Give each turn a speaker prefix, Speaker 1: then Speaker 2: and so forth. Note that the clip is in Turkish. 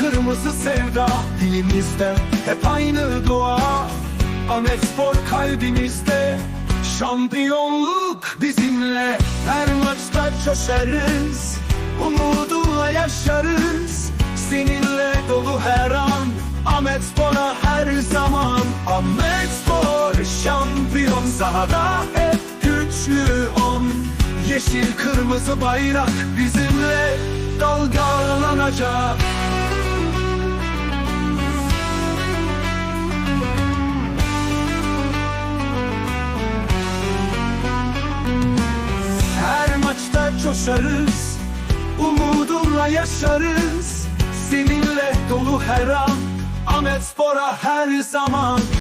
Speaker 1: kırmızı sevda Dilimizde. Hep aynı dua Ahmet kalbimizde. Şampiyonluk bizimle. Her maçta coşarız Umuduyla yaşarız. Seninle dolu her an. Ahmet Spor'a her zaman. Ahmet Spor şampiyon. Sahada hep güçlü on. Yeşil kırmızı bayrak bizimle. Dalgalanacak coşarız Umudumla yaşarız. Seninle dolu her an Ahmet Spor'a her zaman